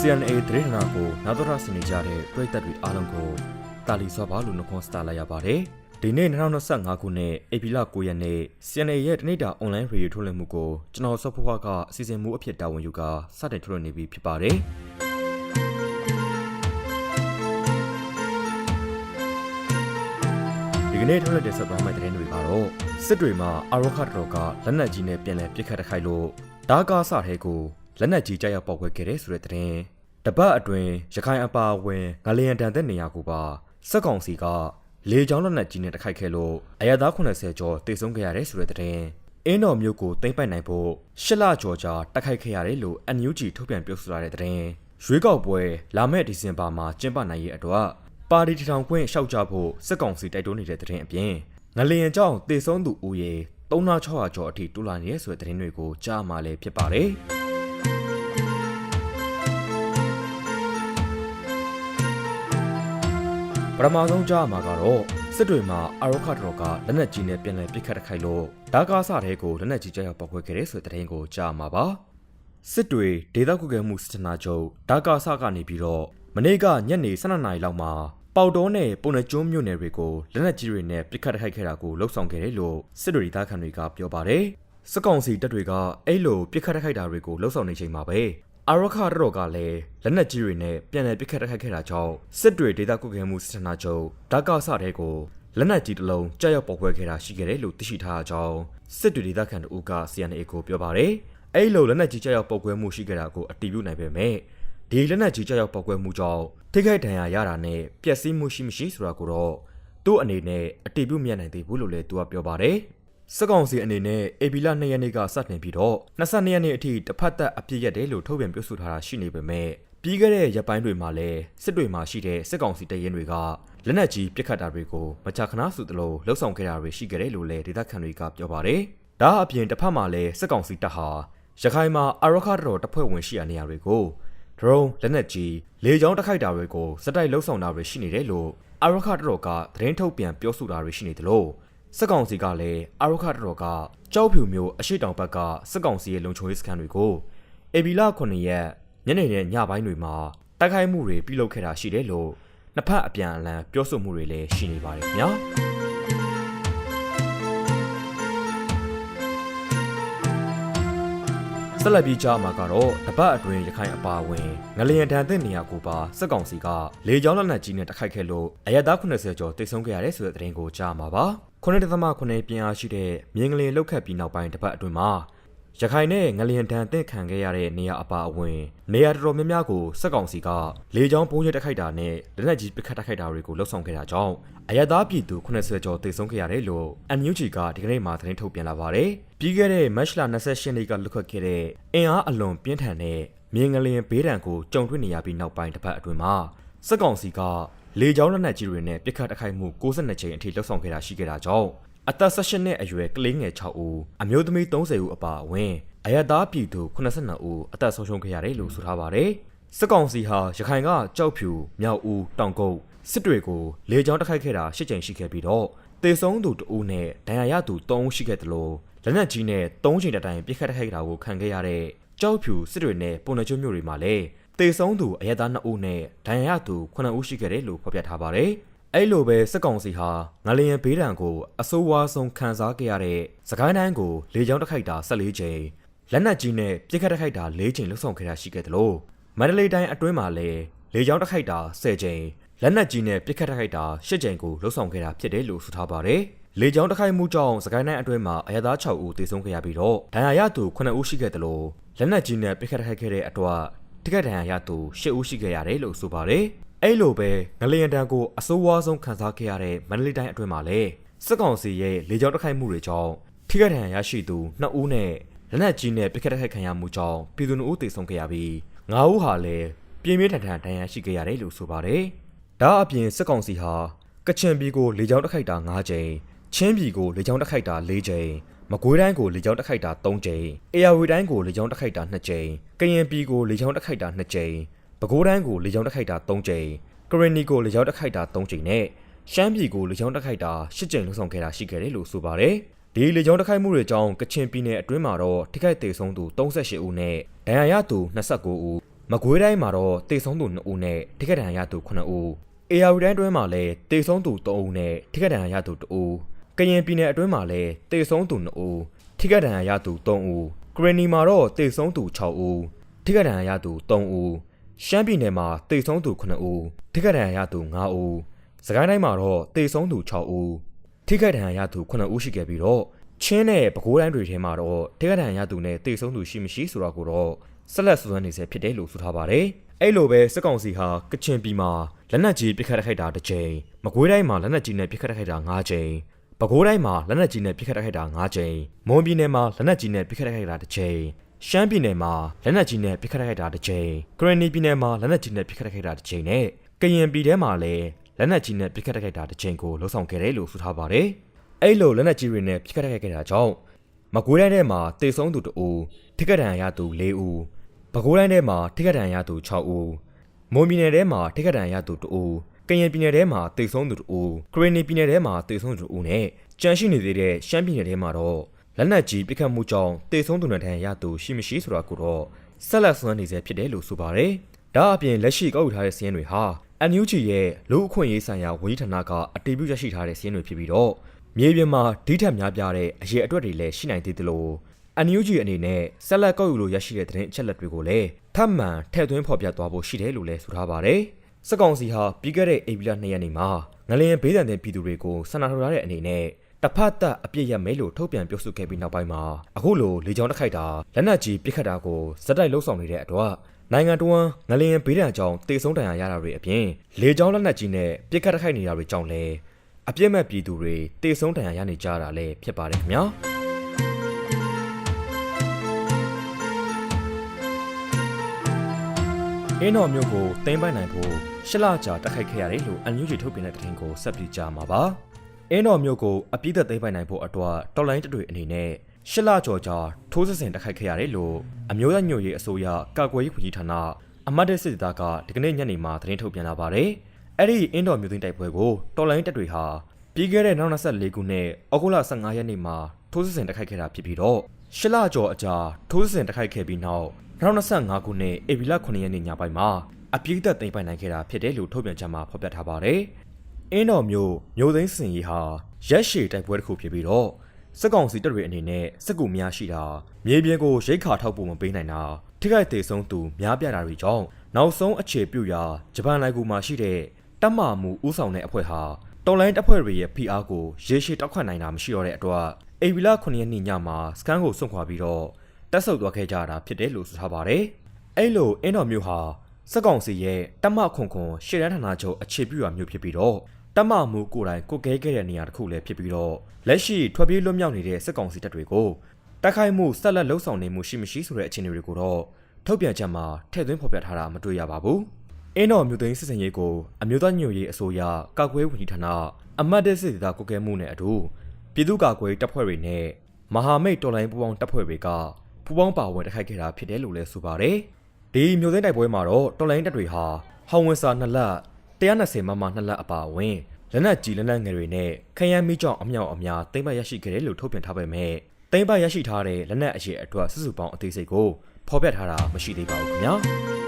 CNA သတင်းဌာနကိုနောက်တော်ဆင်နေကြတဲ့ပရိသတ်တွေအားလုံးကိုတာလီစွာပါလို့နှုတ်ခွန်းစတာလိုက်ရပါတယ်။ဒီနေ့2025ခုနှစ်ဧပြီလ9ရက်နေ့ CNA ရဲ့တနေ့တာအွန်လိုင်းရေဒီယိုထုတ်လွှင့်မှုကိုကျွန်တော်ဆော့ဖွားကအစီအစဉ်မှုအဖြစ်တာဝန်ယူကာစတင်ထုတ်လွှင့်နေပြီဖြစ်ပါတယ်။ဒီကနေ့ထုတ်လွှင့်တဲ့ဆက်သွားမယ့်သတင်းတွေကတော့စစ်တွေမှာအာရောခတ်တော်ကလက်နက်ကြီးနဲ့ပြန်လည်ပစ်ခတ်တိုက်ခိုက်လို့ဒါကာဆထဲကို လက်နက်ကြီးကြောက်ရောက်ပေါက်ခွဲခဲ့တဲ့ဆိုတဲ့သတင်းတပတ်အတွင်းရခိုင်အပါအဝင်ငလျင်တန်တဲ့နေရာကိုပါစက်ကောင်စီကလေကြောင်းလက်နက်ကြီးနဲ့တိုက်ခိုက်ခဲ့လို့အရသာ80ကျော်တေဆုံးခဲ့ရတယ်ဆိုတဲ့သတင်းအင်းတော်မြို့ကိုသိမ်းပိုက်နိုင်ဖို့ရှစ်လကျော်ကြာတိုက်ခိုက်ခဲ့ရတယ်လို့ NUG ထုတ်ပြန်ပြောဆိုလာတဲ့သတင်းရွေးကောက်ပွဲလာမယ့်ဒီဇင်ဘာမှာကျင်းပနိုင်ရေးအတွက်ပါတီထထောင်ခွင့်ရှောက်ကြဖို့စက်ကောင်စီတိုက်တွန်းနေတဲ့သတင်းအပြင်ငလျင်ကြောင့်တေဆုံးသူဦးရေ3600ကျော်အထိတိုးလာနေတဲ့ဆိုတဲ့သတင်းတွေကိုကြားမှလည်းဖြစ်ပါတယ်။ ပထမဆုံးကြားမှာကတော့စစ်တွေမှာအာရောခတော်ကလက်နက်ကြီးနဲ့ပြန်လည်ပစ်ခတ်တိုက်ခိုက်လို့ဒါကာဆတဲ့ကိုလက်နက်ကြီးကြောက်ပေါက်ခွဲခဲ့တဲ့ဆိုတဲ့သတင်းကိုကြားမှာပါစစ်တွေဒေသကုကဲမှုစစ်ဌာနချုပ်ဒါကာဆကနေပြီးတော့မနေ့ကညနေ12နာရီလောက်မှာပေါတော်နဲ့ပုံနှကျွန်းမြို့နယ်တွေကိုလက်နက်ကြီးတွေနဲ့ပစ်ခတ်တိုက်ခိုက်ခဲ့တာကိုလှုပ်ဆောင်ခဲ့တယ်လို့စစ်တွေဒေသခံတွေကပြောပါတယ်စစ်ကောင်စီတပ်တွေကအဲ့လိုပစ်ခတ်တိုက်ခိုက်တာတွေကိုလှုပ်ဆောင်နေချိန်မှာပဲ အာရခတော်ကလည်းလက်နက်ကြီးတွေနဲ့ပြန်လည်ပစ်ခတ်တိုက်ခိုက်ခဲ့တာကြောင့်စစ်တွေဒေသကုကဲမှုစစ်ဌာနချုပ်ဒါကာဆတဲ့ကိုလက်နက်ကြီးတစ်လုံးကြောက်ရောက်ပေါက်ကွဲခဲ့တာရှိခဲ့တယ်လို့သိရှိထားကြောင်းစစ်တွေဒေသခံတို့က CNA ကိုပြောပါတယ်အဲ့လိုလက်နက်ကြီးကြောက်ရောက်ပေါက်ကွဲမှုရှိခဲ့တာကိုအတည်ပြုနိုင်ပေမဲ့ဒီလက်နက်ကြီးကြောက်ရောက်ပေါက်ကွဲမှုကြောင့်ထိခိုက်ဒဏ်ရာရတာနဲ့ပျက်စီးမှုရှိမရှိဆိုတာကိုတော့သူ့အနေနဲ့အတည်ပြုမြင်နိုင်သေးဘူးလို့လည်းသူကပြောပါတယ် စက်ကောင်စီအနေနဲ့အေဘီလာ2ရက်နေ့ကစတင်ပြီးတော့22ရက်နေ့အထိတစ်ဖက်သက်အပြစ်ရက်တယ်လို့ထုတ်ပြန်ပြောဆိုထားတာရှိနေပေမဲ့ပြီးခဲ့တဲ့ရက်ပိုင်းတွေမှာလည်းစစ်တွေမှာရှိတဲ့စစ်ကောင်စီတပ်ရင်းတွေကလက်နက်ကြီးပစ်ခတ်တာတွေကိုမကြာခဏဆိုသလိုလှုပ်ဆောင်ခဲ့တာတွေရှိခဲ့တယ်လို့လည်းဒေသခံတွေကပြောပါတယ်။ဒါအပြင်တစ်ဖက်မှာလည်းစစ်ကောင်စီတပ်ဟာရခိုင်မှာအာရခတော်တပ်ဖွဲ့ဝင်ရှိရာနေရာတွေကို drone လက်နက်ကြီးလေကြောင်းတိုက်ခိုက်တာတွေကိုစက်တိုက်လှုပ်ဆောင်တာတွေရှိနေတယ်လို့အာရခတော်ကသတင်းထုတ်ပြန်ပြောဆိုတာတွေရှိနေတယ်လို့ စစ်ကောင်စီကလည်းအာရခတော်ကကြောက်ဖြူမျိုးအရှိတောင်ဘက်ကစစ်ကောင်စီရဲ့လုံခြုံရေးစခန်းတွေကိုအေဘီလာ9ရက်ညနေနဲ့ညပိုင်းတွေမှာတိုက်ခိုက်မှုတွေပြုလုပ်ခဲ့တာရှိတယ်လို့နှစ်ဖက်အပြန်အလှန်ပြောဆိုမှုတွေလည်းရှိနေပါတယ်ခင်ဗျာဆက်လက်ပြီးကြားမှာကတော့တပတ်အတွင်းရခိုင်အပါအဝင်ငလျင်တန်တဲ့နေရာကိုပါစက်ကောင်စီကလေကြောင်းလက်နက်ကြီးနဲ့တိုက်ခိုက်ခဲ့လို့အရသား80ကျော်တိတ်ဆုံးခဲ့ရတယ်ဆိုတဲ့သတင်းကိုကြားမှာပါ 9.9ပြင်အားရှိတဲ့မြင်းကလေးလောက်ခတ်ပြီးနောက်ပိုင်းတပတ်အတွင်းမှာရခိုင်နဲ့ငလျင်တန်တင့်ခံခဲ့ရတဲ့နေရာအပါအဝင်နေရာတော်တော်များများကိုစက်ကောင်စီကလေကြောင်းပုံရိပ်တိုက်ခိုက်တာနဲ့လက်နက်ကြီးပစ်ခတ်တိုက်ခိုက်တာတွေကိုလှုပ်ဆောင်ခဲ့တာကြောင့်အရသာပြည်သူ80ကျော်တိတ်ဆုံးခဲ့ရတယ်လို့ NUG ကဒီကနေ့မှသတင်းထုတ်ပြန်လာပါတယ်။ပြီးခဲ့တဲ့မတ်လ28ရက်နေ့ကလွတ်ခတ်ခဲ့တဲ့အင်အားအလွန်ပြင်းထန်တဲ့မြင်းငလျင်ဘေးဒဏ်ကိုကြုံတွေ့နေရပြီးနောက်ပိုင်းတစ်ပတ်အတွင်းမှာစက်ကောင်စီက လေကြောင်းလက်နက်ကြီးတွေနဲ့ပစ်ခတ်တိုက်ခိုက်မှု62ကြိမ်အထိလှုပ်ဆောင်ခဲ့တာရှိခဲ့တာကြောင့်အသက်16နှစ်အရွယ်ကလေးငယ်6ဦးအမျိုးသမီး30ဦးအပါအဝင်အရသားပြည်သူ82ဦးအသက်ဆုံးရှုံးခဲ့ရတယ်လို့ဆိုထားပါတယ်။စစ်ကောင်စီဟာရခိုင်ကကြောက်ဖြူမြောက်ဦးတောင်ကုတ်စစ်တွေကိုလေကြောင်းတိုက်ခိုက်ခဲ့တာ၈ကြိမ်ရှိခဲ့ပြီးတော့တေဆုံးသူ2ဦးနဲ့ဒဏ်ရာရသူ3ဦးရှိခဲ့တယ်လို့လက်နက်ကြီးနဲ့3ချိန်တိုင်ပြစ်ခတ်တိုက်ခိုက်တာကိုခံခဲ့ရတဲ့ကြောက်ဖြူစစ်တွေနဲ့ပုံနှကျွမြို့တွေမှာလည်း တေဆုံးသူအရသား2ဦးနဲ့ဒဏ်ရာရသူ9ဦးရှိခဲ့တယ်လို့ဖော်ပြထားပါတယ်။အဲ့လိုပဲစစ်ကောင်စီဟာငလျင်ဘေးဒဏ်ကိုအဆိုးဝါးဆုံးခံစားခဲ့ရတဲ့စကိုင်းတိုင်းကိုလေကြောင်းတိုက်ခိုက်တာ14ကြိမ်လက်နက်ကြီးနဲ့ပြစ်ခတ်တိုက်ခိုက်တာ4ကြိမ်လှုပ်ဆောင်ခဲ့တာရှိခဲ့တယ်လို့မန္တလေးတိုင်းအတွင်းမှာလည်းလေကြောင်းတိုက်ခိုက်တာ10ကြိမ်လက်နက်ကြီးနဲ့ပြစ်ခတ်တိုက်ခိုက်တာ10ကြိမ်ကိုလှုပ်ဆောင်ခဲ့တာဖြစ်တယ်လို့ဆိုထားပါတယ်လေကြောင်းတိုက်ခိုက်မှုကြောင့်စကိုင်းတိုင်းအတွင်းမှာအရသား6ဦးသေဆုံးခဲ့ရပြီးတော့ဒဏ်ရာရသူ9ဦးရှိခဲ့တယ်လို့လက်နက်ကြီးနဲ့ပြစ်ခတ်တိုက်ခိုက်ခဲ့တဲ့အတွက် ထိခိုက်ဒဏ်ရာရသူ10ဦးရှိခဲ့ရတယ်လို့ဆိုပါတယ်အဲ့လိုပဲငလျင်တန်ကိုအဆိုးဝါးဆုံးခံစားခဲ့ရတဲ့မန္တလေးတိုင်းအတွင်းမှာလည်းစစ်ကောင်စီရဲ့လေကြောင်းတိုက်ခိုက်မှုတွေကြောင့်ထိခိုက်ဒဏ်ရာရရှိသူ2ဦးနဲ့လက်နက်ကြီးနဲ့ပစ်ခတ်တိုက်ခိုက်ခံရမှုကြောင့်ပြည်သူ2ဦးသေဆုံးခဲ့ရပြီး9ဦးဟာလည်းပြင်းပြင်းထန်ထန်ဒဏ်ရာရှိခဲ့ရတယ်လို့ဆိုပါတယ်။ဒါအပြင်စစ်ကောင်စီဟာကချင်ပြည်ကိုလေကြောင်းတိုက်ခိုက်တာ9ကြိမ်ချင်းပြည်ကိုလေကြောင်းတိုက်ခိုက်တာ4ကြိမ် မကွေးတိုင်းကိုလေကြောင်းတိုက်ခိုက်တာ3ကြိမ်အေရဝတီတိုင်းကိုလေကြောင်းတိုက်ခိုက်တာ2ကြိမ်ကရင်ပြည်ကိုလေကြောင်းတိုက်ခိုက်တာ2ကြိမ်ပဲခူးတိုင်းကိုလေကြောင်းတိုက်ခိုက်တာ3ကြိမ်ကရင်နီကိုလေကြောင်းတိုက်ခိုက်တာ3ကြိမ်နဲ့ရှမ်းပြည်ကိုလေကြောင်းတိုက်ခိုက်တာ10ကြိမ်လုံးဆောင်ခဲ့တာရှိခဲ့တယ်လို့ဆိုပါတယ်ဒီလေကြောင်းတိုက်ခိုက်မှုတွေကြောင့်ကချင်ပြည်နယ်အတွင်းမှာတော့ထိခိုက်ဒေဆုံးသူ38ဦးနဲ့ဒဏ်ရာရသူ29ဦးကမကွေးတိုင်းမှာတော့တေဆုံးသူ2ဦးနဲ့ထိခိုက်ဒဏ်ရာရသူ9ဦးအေယာဝတီတိုင်းအတွင်းမှာလည်းတေဆုံးသူ3ဦးနဲ့ထိခိုက်ဒဏ်ရာရသူ2ဦး ကရင်ပြည်နယ်အတွင်းမှာလည်းတေဆုံးသူ2ဦးထိခိုက်ဒဏ်ရာရသူ3ဦးကရနီမှာတော့တေဆုံးသူ6ဦးထိခိုက်ဒဏ်ရာရသူ3ဦးရှမ်းပြည်နယ်မှာတေဆုံးသူ9ဦးထိခိုက်ဒဏ်ရာရသူ5ဦးစကိုင်းတိုင်းမှာတော့တေဆုံးသူ6ဦးထိခိုက်ဒဏ်ရာရသူ9ဦးရှိခဲ့ပြီးတော့ချင်းနဲ့ပဲခူးတိုင်းတွေထဲမှာတော့ထိခိုက်ဒဏ်ရာရသူနဲ့တေဆုံးသူရှိမရှိဆိုတာကိုတော့ဆက်လက်စူးစမ်းနေဆဲဖြစ်တယ်လို့ဆိုထားပါတယ်။အဲ့လိုပဲစစ်ကောင်စီဟာကချင်ပြည်မှာလက်နက်ကြီးပစ်ခတ်တိုက်ခိုက်တာတစ်ကြိမ်၊မကွေးတိုင်းမှာလက်နက်ကြီးနဲ့ပစ်ခတ်တိုက်ခိုက်တာ၅ကြိမ်၊ ပဲခူးတိုင်းမှာလက်နက်ကြီးနဲ့ပစ်ခတ်တိုက်ခိုက်တာ၅ကြိမ်၊မွန်ပြည်နယ်မှာလက်နက်ကြီးနဲ့ပစ်ခတ်တိုက်ခိုက်တာတစ်ကြိမ်၊ရှမ်းပြည်နယ်မှာလက်နက်ကြီးနဲ့ပစ်ခတ်တိုက်ခိုက်တာတစ်ကြိမ်၊ကရင်နီပြည်နယ်မှာလက်နက်ကြီးနဲ့ပစ်ခတ်တိုက်ခိုက်တာတစ်ကြိမ်နဲ့ကရင်ပြည်ထဲမှာလည်းလက်နက်ကြီးနဲ့ပစ်ခတ်တိုက်ခိုက်တာတစ်ကြိမ်ကိုလှုံ့ဆော်ခဲ့တယ်လို့ဆိုထားပါတယ်။အဲ့လိုလက်နက်ကြီးတွေနဲ့ပစ်ခတ်တိုက်ခိုက်ခဲ့တာကြောင့်မကွေးတိုင်းထဲမှာတေဆုံးသူ2ဦးထိခိုက်ဒဏ်ရာရသူ4ဦးပဲခူးတိုင်းထဲမှာထိခိုက်ဒဏ်ရာရသူ6ဦးမွန်ပြည်နယ်ထဲမှာထိခိုက်ဒဏ်ရာရသူ2ဦး ကရင်ပြည်နယ်ထဲမှာတေဆုံးသူ2ဦးကရင်နီပြည်နယ်ထဲမှာတေဆုံးသူ2ဦးနဲ့ကြန့်ရှိနေသေးတဲ့ရှမ်းပြည်နယ်ထဲမှာတော့လက်နက်ကြီးပစ်ခတ်မှုကြောင့်တေဆုံးသူနဲ့ဒဏ်ရာရသူရှိမရှိဆိုတာကိုတော့ဆက်လက်ဆွမ်းနေစေဖြစ်တယ်လို့ဆိုပါတယ်ဒါအပြင်လက်ရှိကောက်ယူထားတဲ့စီးရင်တွေဟာ NUG ရဲ့လူအခွင့်အရေးဆိုင်ရာဝန်ကြီးဌာနကအတည်ပြုရရှိထားတဲ့စီးရင်တွေဖြစ်ပြီးတော့မြေပြင်မှာဒီထက်များပြားတဲ့အရေးအတွက်တွေလည်းရှိနိုင်သေးသလို NUG အနေနဲ့ဆက်လက်ကောက်ယူလို့ရရှိတဲ့သတင်းအချက်အလက်တွေကိုလည်းထပ်မံထည့်သွင်းဖော်ပြသွားဖို့ရှိတယ်လို့လည်းဆိုထားပါတယ်။ စစ်ကောင်စီဟာပြီးခဲ့တဲ့ဧပြီလ2ရက်နေ့မှာငလျင်ဘေးဒဏ်တဲ့ပြည်သူတွေကိုဆန္ဒထုတ်ထားတဲ့အနေနဲ့တစ်ဖက်သက်အပြစ်ရမယ်လို့ထုတ်ပြန်ပြောဆိုခဲ့ပြီးနောက်ပိုင်းမှာအခုလိုလေကြောင်းတစ်ခိုက်တာလက်နက်ကြီးပစ်ခတ်တာကိုဇက်တိုက်လှုပ်ဆောင်နေတဲ့အတွက်နိုင်ငံတော်ဝန်ငလျင်ဘေးဒဏ်ကြောင့်တေဆုံးဒဏ်ရာရတာတွေအပြင်လေကြောင်းလက်နက်ကြီးနဲ့ပစ်ခတ်တိုက်ခိုက်နေတာတွေကြောင့်လည်းအပြစ်မဲ့ပြည်သူတွေတေဆုံးဒဏ်ရာရနေကြတာလည်းဖြစ်ပါတယ်ခင်ဗျာ။ အင်းတော်မျိုးကိုတင်းပိုင်နိုင်ဖို့ရှစ်လကြာတက်ခိုက်ခဲ့ရတယ်လို့အန်ယူဂျီထုတ်ပြန်တဲ့သတင်းကိုဆက်ပြီးကြားမှာပါ။အင်းတော်မျိုးကိုအပြည့်သက်သိမ်းပိုင်နိုင်ဖို့အတွက်တော်လိုင်းတတွေအနေနဲ့ရှစ်လကျော်ကြာထိုးစစ်ဆင်တက်ခိုက်ခဲ့ရတယ်လို့အမျိုးသားညွတ်ရေးအစိုးရကာကွယ်ရေးဝန်ကြီးဌာနအမတ်တဲ့စစ်သားကဒီကနေ့ညနေမှာသတင်းထုတ်ပြန်လာပါတယ်။အဲ့ဒီအင်းတော်မျိုးသိမ်းတိုက်ပွဲကိုတော်လိုင်းတက်တွေဟာပြီးခဲ့တဲ့နောက်24ခုနှစ်အောက်တိုဘာ15ရက်နေ့မှာထိုးစစ်ဆင်တက်ခိုက်ခဲ့တာဖြစ်ပြီးတော့ ရှစ်လကျော်အကြာထိုးစစ်ဆင်တက်ခိုက်ခဲ့ပြီးနောက်2025ခုနှစ်ဧပြီလ9ရက်နေ့ညပိုင်းမှာအပြည့်သက်သိမ်းပိုင်နိုင်ခဲ့တာဖြစ်တယ်လို့ထုတ်ပြန်ချက်မှာဖော်ပြထားပါတယ်။အင်းတော်မျိုးမျိုးသိမ်းစင်ကြီးဟာရက်ရှည်တိုက်ပွဲတစ်ခုဖြစ်ပြီးတော့စစ်ကောင်စီတပ်တွေအနေနဲ့စစ်ကူများရှိတာမြေပြင်ကိုရိတ်ခါထောက်ဖို့မပေးနိုင်တာထိခိုက်ဒေဆုံးသူများပြားတာတွေကြောင့်နောက်ဆုံးအခြေပြုရာဂျပန်နိုင်ငံမှာရှိတဲ့တပ်မမှုဥဆောင်တဲ့အဖွဲ့ဟာ တော်လိုင်းတပ်ဖွဲ့တွေရဲ့ဖိအားကိုရေရှည်တောက်ခွတ်နိုင်တာမရှိတော့တဲ့အတွက်အေဗီလာ9ရက်နေ့ညမှာစကန်ကိုစွန့်ခွာပြီးတော့တက်ဆုပ်သွားခဲ့ကြတာဖြစ်တယ်လို့ဆိုထားပါတယ်။အဲ့လိုအင်းတော်မျိုးဟာစက်ကောင်စီရဲ့တမခွန်ခွန်ရှေ့တန်းဌာနချုပ်အခြေပြုရာမျိုးဖြစ်ပြီးတော့တမမှုကိုယ်တိုင်ကိုကဲခဲ့တဲ့နေရာတစ်ခုလည်းဖြစ်ပြီးတော့လက်ရှိထွက်ပြေးလွတ်မြောက်နေတဲ့စက်ကောင်စီတပ်တွေကိုတိုက်ခိုက်မှုဆက်လက်လှုပ်ဆောင်နေမှုရှိမရှိဆိုတဲ့အခြေအနေတွေကိုတော့ထုတ်ပြန်ချက်မှာထည့်သွင်းဖော်ပြထားတာမတွေ့ရပါဘူး။ အင်းတော်မြို့သိမ်းစစ်စင်ရေးကိုအမျိုးသားညွတ်ရေးအစိုးရကာကွယ်ဝန်ကြီးဌာနအမတ်တဲ့စစ်သားကိုကဲမှုနဲ့အတူပြည်သူ့ကာကွယ်တပ်ဖွဲ့တွေနဲ့မဟာမိတ်တော်လိုင်းပူးပေါင်းတပ်ဖွဲ့တွေကပူးပေါင်းပါဝင်တိုက်ခိုက်ခဲ့တာဖြစ်တယ်လို့လည်းဆိုပါတယ်။ဒီမြို့သိမ်းတိုက်ပွဲမှာတော့တော်လိုင်းတပ်တွေဟာဟောင်ဝင်စာနှစ်လက်120မမနှစ်လက်အပါအဝင်လက်နက်ကြီးလက်နက်ငယ်တွေနဲ့ခရမ်းမီးကြောင်အမြောက်အများသိမ်းပိုက်ရရှိခဲ့တယ်လို့ထုတ်ပြန်ထားပေမဲ့သိမ်းပိုက်ရရှိထားတဲ့လက်နက်အရေးအတွက်စုစုပေါင်းအသေးစိတ်ကိုဖော်ပြထားတာမရှိသေးပါဘူးခင်ဗျာ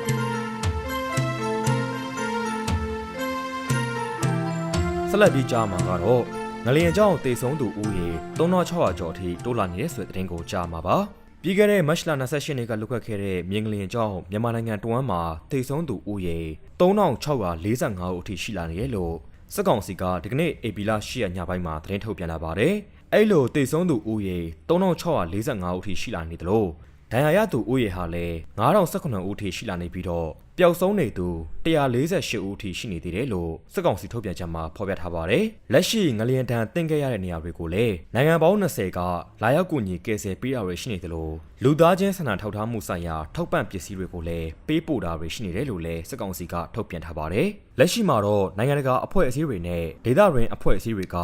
ဆက်လက်ပြီးကြားမှာကတော့ငလျင်ကြောင့်တေဆုံးသူဦးရေ3600ကျော်အထိတိုးလာနေတဲ့ဆိုတဲ့သတင်းကိုကြားမှာပါပြီးခဲ့တဲ့မတ်လ28ရက်နေ့ကလွတ်ခဲ့ခဲ့တဲ့မြင်းငလျင်ကြောင့်မြန်မာနိုင်ငံတဝမ်းမှာတေဆုံးသူဦးရေ3645ဦးအထိရှိလာနေတယ်လို့စစ်ကောင်စီကဒီကနေ့ AP လ10ရက်ညပိုင်းမှာသတင်းထုတ်ပြန်လာပါတယ်။အဲ့လိုတေဆုံးသူဦးရေ3645ဦးထိရှိလာနေတယ်လို့ ဒဏ်ရာရသူဦးရေဟာလည်း9019ဦးထိရှိလာနေပြီးတော့ပျောက်ဆုံးနေသူ148ဦးထိရှိနေသေးတယ်လို့စစ်ကောင်စီထုတ်ပြန်ချက်မှာဖော်ပြထားပါတယ်။လက်ရှိငလျင်တန်းတင်ခဲ့ရတဲ့နေရာတွေကိုလည်းနိုင်ငံပေါင်း20ကလာရောက်ကူညီကယ်ဆယ်ပေးတာတွေရှိနေတယ်လို့လူသားချင်းဆန္ဒထောက်ထားမှုဆိုင်ရာထောက်ပံ့ပစ္စည်းတွေကိုလည်းပေးပို့တာတွေရှိနေတယ်လို့လည်းစစ်ကောင်စီကထုတ်ပြန်ထားပါတယ်။လက်ရှိမှာတော့နိုင်ငံတကာအဖွဲ့အစည်းတွေနဲ့ဒေသတွင်းအဖွဲ့အစည်းတွေက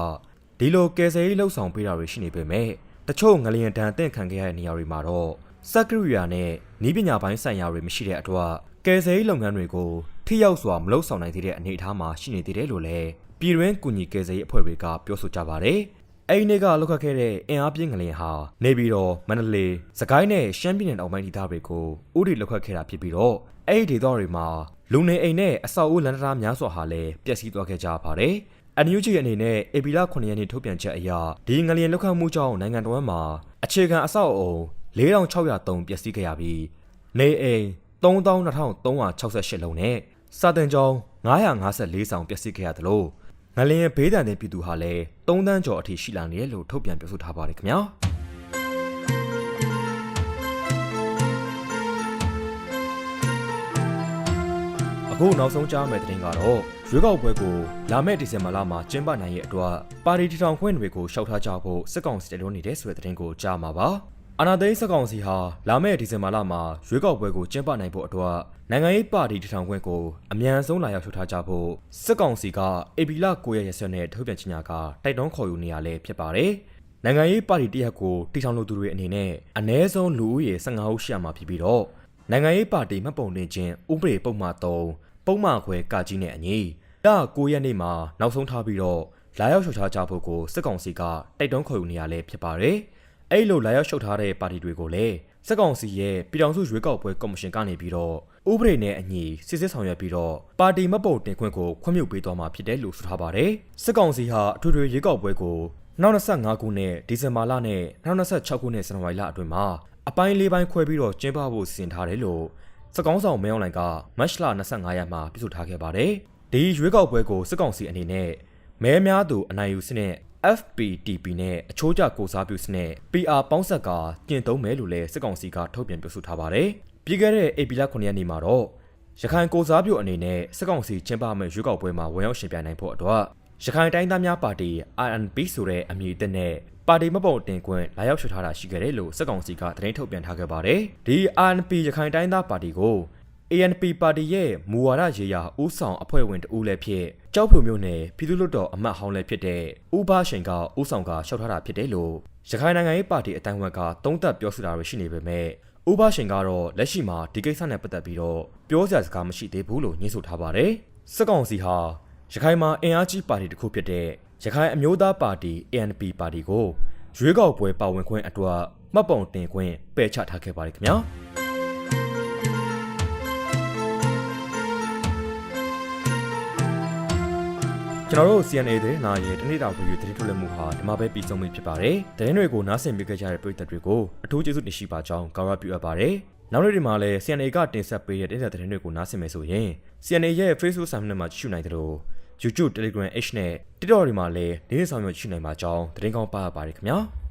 ဒီလိုကယ်ဆယ်ရေးလှုပ်ဆောင်ပေးတာတွေရှိနေပေမဲ့တချို့ငလျင်တန်းတင့်ခံခဲ့ရတဲ့နေရာတွေမှာတော့ စက်ကရိယာနဲ့နီးပညာပိုင်းဆိုင်ရာတွေမရှိတဲ့အတွက်ကယ်ဆယ်ရေးလုပ်ငန်းတွေကိုထိရောက်စွာမလုပ်ဆောင်နိုင်သေးတဲ့အနေအထားမှာရှိနေသေးတယ်လို့လည်းပြည်တွင်းကူညီကယ်ဆယ်ရေးအဖွဲ့တွေကပြောဆိုကြပါတယ်။အဲ့ဒီနေ့ကလောက်ခတ်ခဲ့တဲ့အင်အားပြင်းငလျင်ဟာနေပြည်တော်မန္တလေးစကိုင်းနဲ့ရှမ်းပြည်နယ်တောင်ပိုင်းဒေသတွေကိုဥတီလောက်ခတ်ခဲ့တာဖြစ်ပြီးတော့အဲ့ဒီဒေသတွေမှာလူနေအိမ်နဲ့အဆောက်အဦလမ်းတရားများစွာဟာလည်းပျက်စီးသွားခဲ့ကြပါတယ်။ NUG အနေနဲ့အေပီလာ9ရက်နေ့ထုတ်ပြန်ချက်အရဒီငလျင်လောက်ခတ်မှုကြောင့်နိုင်ငံတော်မှာအခြေခံအဆောက်အအုံ 4603ပျက်စီးခဲ့ရပြီးနေအိမ်32,368လုံးနဲ့စာတင်ကျောင်း954ဆောင်ပျက်စီးခဲ့ရသလိုငလျင်ဘေးဒဏ်တဲ့ပြည်သူဟာလည်း3တန်းကျော်အထိရှိလာနေတယ်လို့ထုတ်ပြန်ပြောဆိုထားပါတယ်ခင်ဗျာအခုနောက်ဆုံးကြားမယ့်သတင်းကတော့ရွေးကောက်ပွဲကိုလာမယ့်ဒီဇင်ဘာလမှာကျင်းပနိုင်ရဲ့အတွက်ပါတီထီထောင်ခွင့်တွေကိုရှောက်ထားကြဖို့စစ်ကောင်စီတလုံးနေတဲ့ဆိုတဲ့သတင်းကိုကြားမှာပါ အာနာသိန်းစစ်ကောင်စီဟာလာမယ့်ဒီဇင်ဘာလမှာရွေးကောက်ပွဲကိုကျင်းပနိုင်ဖို့အတွက်နိုင်ငံရေးပါတီထီထောင်ခွင့်ကိုအမြန်ဆုံးလာရောက်ရှောက်ထားကြဖို့စစ်ကောင်စီကအေပီလာ9ရက်ရက်စွဲနဲ့ထုတ်ပြန်ကြေညာကတိုက်တွန်းခေါ်ယူနေရလဲဖြစ်ပါတယ်နိုင်ငံရေးပါတီတရက်ကိုတီထောင်လို့သူတွေအနေနဲ့အ ਨੇ ဆုံးလူဦးရေ15ဦးရှိရမှာဖြစ်ပြီးတော့နိုင်ငံရေးပါတီမှတ်ပုံတင်ခြင်းဥပဒေပုံမှန်3ပုံမှန်ခွဲကကြီးနဲ့အညီလ9ရက်နေ့မှာနောက်ဆုံးထားပြီးတော့လာရောက်ရှုတ်ချကြဖို့ကိုစစ်ကောင်စီကတိုက်တွန်းခေါ်ယူနေရလဲဖြစ်ပါတယ်။ အဲ့လိုလာရောက်ရှုတ်ထားတဲ့ပါတီတွေကိုလည်းစစ်ကောင်စီရဲ့ပြည်ထောင်စုရွေးကောက်ပွဲကော်မရှင်ကနေပြီးတော့ဥပဒေနဲ့အညီစစ်စစ်ဆောင်ရွက်ပြီးတော့ပါတီမပုံတင်ခွင့်ကိုခွင့်ပြုပေးသွားမှာဖြစ်တယ်လို့ဆိုထားပါတယ်။စစ်ကောင်စီဟာအထွေထွေရွေးကောက်ပွဲကို2025ခုနှစ်ဒီဇင်ဘာလနဲ့2026ခုနှစ်ဇန်နဝါရီလအတွင်းမှာအပိုင်း၄ပိုင်းခွဲပြီးတော့ကျင်းပဖို့စီစဉ်ထားတယ်လို့စကောင်းဆောင်မဲအောင်လိုင်ကမတ်လ25ရက်မှာပြသထားခဲ့ပါတယ်။ဒီရွေးကောက်ပွဲကိုစစ်ကောင်စီအနေနဲ့မဲများသူအနိုင်ယူစနစ် FPTP နဲ့အချိုးကျကိုစားပြုစနစ် PR ပေါင်းဆက်ကကျင့်သုံးမယ်လို့လည်းစစ်ကောင်စီကထုတ်ပြန်ပြောဆိုထားပါတယ်။ပြီးခဲ့တဲ့ဧပြီလ9ရက်နေ့မှာတော့ရခိုင်ကိုစားပြုအနေနဲ့စစ်ကောင်စီကျင်းပမယ့်ရွေးကောက်ပွဲမှာဝင်ရောက်ရှင်ပြိုင်နိုင်ဖို့အတွက်ရခိုင်တိုင်းသားများပါတီ RNP ဆိုတဲ့အမည်အသစ်နဲ့ပါတီမပုံတင်ခွင့်လာရောက်ရှုထားတာရှိခဲ့တယ်လို့စစ်ကောင်စီကသတင်းထုတ်ပြန်ထားခဲ့ပါတယ်။ဒီ RNP ရခိုင်တိုင်းသားပါတီကို ANP ပါတီရဲ့မူဝါဒရေးရာဦးဆောင်အဖွဲ့ဝင်တဦးလည်းဖြစ်ကြောက်ဖြူမျိုးနယ်ပြည်သူ့လွတ်တော်အမတ်ဟောင်းလည်းဖြစ်တဲ့ဦးဘရှိန်ကဦးဆောင်ကရှောက်ထားတာဖြစ်တယ်လို့ရခိုင်နိုင်ငံရေးပါတီအတိုင်းအဝက်ကသုံးသပ်ပြောဆိုတာတွေရှိနေပေမဲ့ဦးဘရှိန်ကတော့လက်ရှိမှာဒီကိစ္စနဲ့ပတ်သက်ပြီးတော့ပြောစရာစကားမရှိသေးဘူးလို့ညှင်းဆိုထားပါတယ်စစ်ကောင်စီဟာရခိုင်မှာအင်အားကြီးပါတီတစ်ခုဖြစ်တဲ့ရခိုင်အမျိုးသားပါတီ ANP ပါတီကိုရွေးကောက်ပွဲပါဝင်ခွင့်အတွက်မှတ်ပုံတင်ခွင့်ပယ်ချထားခဲ့ပါတယ်ခင်ဗျာ ကျွန်တော်တို့ CNA သတင်းနာရဲ့တနေ့တာဗီဒီယိုသတင်းထုတ်လွှင့်မှုဟာဒီမှာပဲပြီးဆုံးပြီဖြစ်ပါတယ်။သတင်းတွေကိုနားဆင်ပေးကြတဲ့ပရိသတ်တွေကိုအထူးကျေးဇူးတင်ရှိပါကြောင်းကောင်းရပြုအပ်ပါတယ်။နောက်နေ့ဒီမှာလည်း CNA ကတင်ဆက်ပေးတဲ့တင်ဆက်သတင်းတွေကိုနားဆင်မယ်ဆိုရင် CNA ရဲ့ Facebook စာမျက်နှာမှာကြည့်ရှုနိုင်တယ်လို့ YouTube Telegram H နဲ့ TikTok တွေမှာလည်းနေ့နေ့ဆောင်ရွက်ကြည့်နိုင်ပါကြောင်းသတင်းကောင်းပါရပါတယ်ခင်ဗျာ။